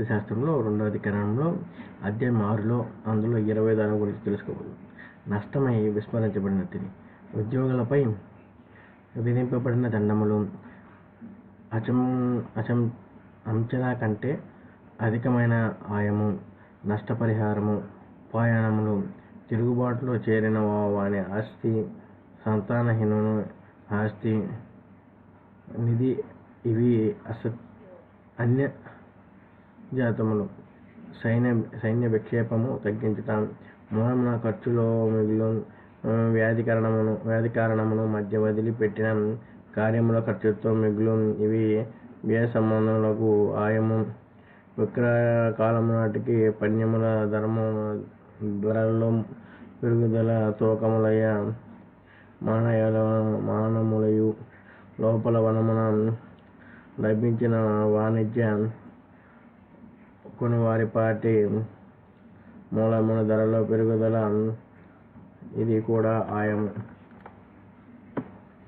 ఆర్థిక శాస్త్రంలో రెండవది అధికరణంలో అధ్యాయం ఆరులో అందులో ఇరవై దాని గురించి తెలుసుకోవాలి నష్టమై విస్మరించబడినది ఉద్యోగులపై విధింపబడిన దండములు అచం అచం అంచనా కంటే అధికమైన ఆయము నష్టపరిహారము ప్రయాణములు తిరుగుబాటులో చేరిన వాని ఆస్తి సంతానహీనుని ఆస్తి నిధి ఇవి అస అన్య జాతములు. సైన్య సైన్య విక్షేపము తగ్గించటం మూలమున ఖర్చులో మిగులు వ్యాధి కారణమును వ్యాధి కారణమును మధ్య వదిలిపెట్టిన కార్యముల ఖర్చుతో మిగులు ఇవి వ్యయ సంబంధములకు ఆయము. విక్రయ కాలము నాటికి పణ్యముల ధర్మ ధరలో పెరుగుదల తూకములయ మానయాల మానములయు. లోపల వనమున లభించిన వాణిజ్య కొనువారిపాటి మూలమున ధరలో పెరుగుదల ఇది కూడా ఆయము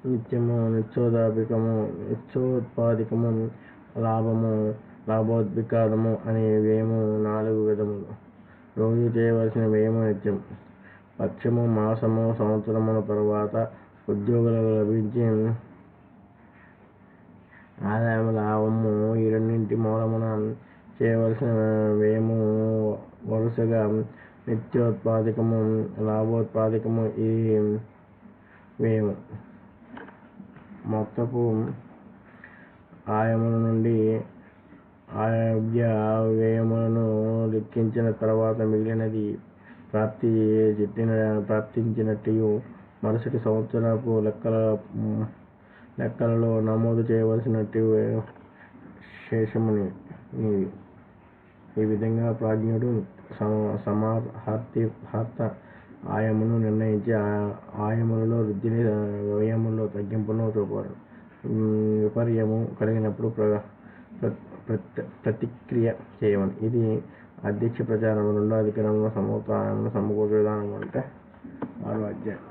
నిత్యము నిత్యోదాపికము నిత్యోత్పాదికము లాభము లాభోద్వికారము అనే వ్యయము నాలుగు విధములు. రోజు చేయవలసిన వ్యయము నిత్యం. పక్షము మాసము సంవత్సరముల తర్వాత ఉద్యోగులకు లభించే ఆదాయము లాభము ఈ చేయవలసిన వ్యయము వరుసగా నిత్యోత్పాదికము లాభోత్పాదికము ఈ వ్యయము మొత్తపు ఆయముల నుండి ఆయ వ్యయములను లెక్కించిన తర్వాత మిగిలినది ప్రాప్తి చెట్టిన ప్రాప్తించినట్టు మరుసటి సంవత్సరపు లెక్కల లెక్కలలో నమోదు చేయవలసినట్టు శేషముని నీవి. ఈ విధంగా ప్రాజ్ఞుడు సమాహార్త ఆయమును నిర్ణయించి ఆయములలో వృద్ధిని వ్యయములో తగ్గింపును చూపాడు విపర్యము కలిగినప్పుడు ప్రతిక్రియ చేయమని. ఇది అధ్యక్ష ప్రచారం రెండో అధికారంలో సమూహాలను సమకూర్చు విధానం అంటే ఆరో అధ్యాయం.